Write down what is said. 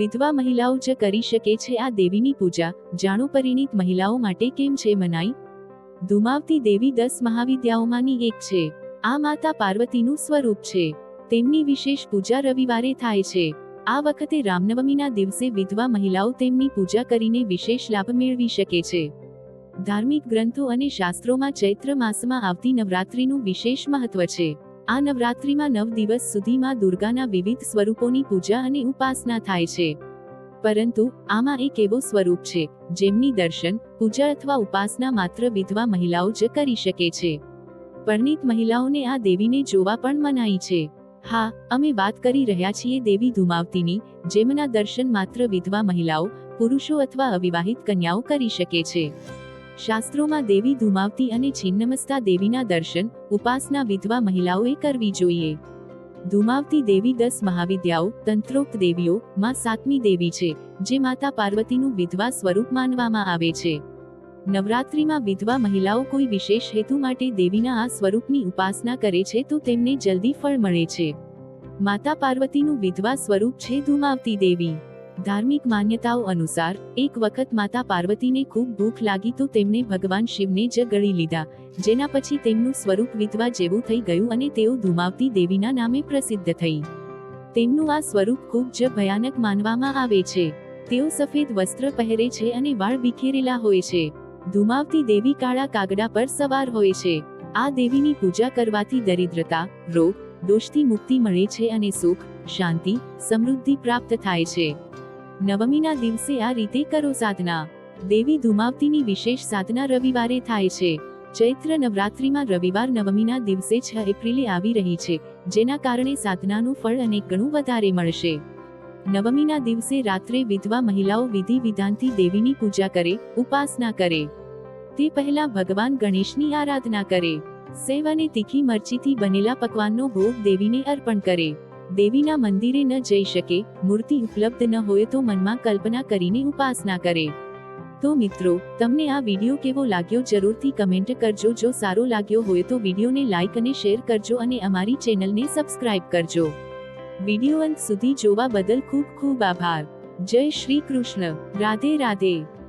વિધવા મહિલાઓ જ કરી શકે છે આ દેવીની પૂજા. જાણો પરિણીત મહિલાઓ માટે કેમ છે મનાઈ? ધુમાવતી દેવી દસ મહાવિદ્યાઓમાંની એક છે. આ માતા પાર્વતીનું સ્વરૂપ છે. તેમની વિશેષ પૂજા રવિવારે થાય છે. આ વખતે રામનવમીના દિવસે વિધવા મહિલાઓ તેમની પૂજા કરીને વિશેષ લાભ મેળવી શકે છે. ધાર્મિક ગ્રંથો અને શાસ્ત્રોમાં ચૈત્ર માસમાં આવતી નવરાત્રિનું વિશેષ મહત્વ છે. આ નવરાત્રિમાં નવ દિવસ સુધીમાં દુર્ગાના વિવિધ સ્વરૂપોની પૂજા અને ઉપાસના થાય છે. પરંતુ, આમાં એક એવો સ્વરૂપ છે, જેમની દર્શન, પૂજા અથવા ઉપાસના માત્ર વિધવા મહિલાઓ જ કરી શકે છે. પરણિત મહિલાઓને આ દેવીને જોવા પણ મનાઈ છે. હા, અમે વાત કરી રહ્યા છીએ દેવી ધુમાવતીની, જેમના દર્શન માત્ર વિધવા મહિલાઓ, પુરુષો અથવા અવિવાહિત કન્યાઓ કરી શકે છે. શાસ્ત્રોમાં દેવી ધુમાવતી અને છિન્નમસ્તા દેવીના દર્શન, ઉપાસના વિધવા મહિલાઓએ કરવી જોઈએ. ધુમાવતી દેવી દસ મહાવિદ્યાઓ, તંત્રોક્ત દેવીઓ, માં સાતમી દેવી છે, જે માતા પાર્વતીનું વિધવા સ્વરૂપ માનવામાં આવે છે. નવરાત્રિમાં વિધવા મહિલાઓ કોઈ વિશેષ હેતુ માટે દેવીના આ સ્વરૂપની ઉપાસના કરે છે તો તેમને જલ્દી ફળ મળે છે. માતા પાર્વતીનું વિધવા સ્વરૂપ છે ધુમાવતી દેવી. ધાર્મિક માન્યતાઓ અનુસાર, એક વખત માતા પાર્વતીને ખૂબ ભૂખ લાગી તો તેમણે ભગવાન શિવને જ ગળી લીધા, જેના પછી તેમનું સ્વરૂપ વિધવા જેવું થઈ ગયું અને તેઓ ધુમાવતી દેવીના નામે પ્રસિદ્ધ થઈ. તેમનું આ સ્વરૂપ ખૂબ જ ભયાનક માનવામાં આવે છે. તેઓ સફેદ વસ્ત્ર પહેરે છે અને વાળ વિખેરેલા હોય છે. ધુમાવતી દેવી કાળા કાગડા પર સવાર હોય છે. આ દેવીની પૂજા કરવાથી દરિદ્રતા, રોગ, દોષથી મુક્તિ મળે છે અને સુખ, શાંતિ, સમૃદ્ધિ પ્રાપ્ત થાય છે. નવમીના દિવસે આ રીતે કરો સાધના. દેવી ધુમાવતીની વિશેષ સાધના રવિવારે થાય છે. ચૈત્ર નવરાત્રિમાં રવિવાર નવમીના દિવસે છ એપ્રિલે આવી રહી છે, જેના કારણે સાધનાનું ફળ અનેક ગણું વધારે મળશે. નવમીના દિવસે રાત્રે વિધવા મહિલાઓ વિધિ વિધાનથી દેવીની પૂજા કરે, ઉપાસના કરે. તે પહેલા ભગવાન ગણેશની આરાધના કરે. સેવ અને તીખી મરચીથી બનેલા પકવાનનો ભોગ દેવીને અર્પણ કરે. દેવીના મંદિરે ન જઈ શકે, મૂર્તિ ઉપલબ્ધ ન હોય તો મનમાં કલ્પના કરીને ઉપાસના કરે. તો મિત્રો, તમને આ વીડિયો કેવો લાગ્યો જરૂરથી કમેન્ટ કરજો. જો સારો લાગ્યો હોય તો વિડીયોને લાઇક અને શેર કરજો અને અમારી ચેનલને સબસ્ક્રાઇબ કરજો. વીડિયો અંત સુધી જોવા બદલ ખૂબ ખૂબ આભાર. જય શ્રી કૃષ્ણ. રાધે રાધે.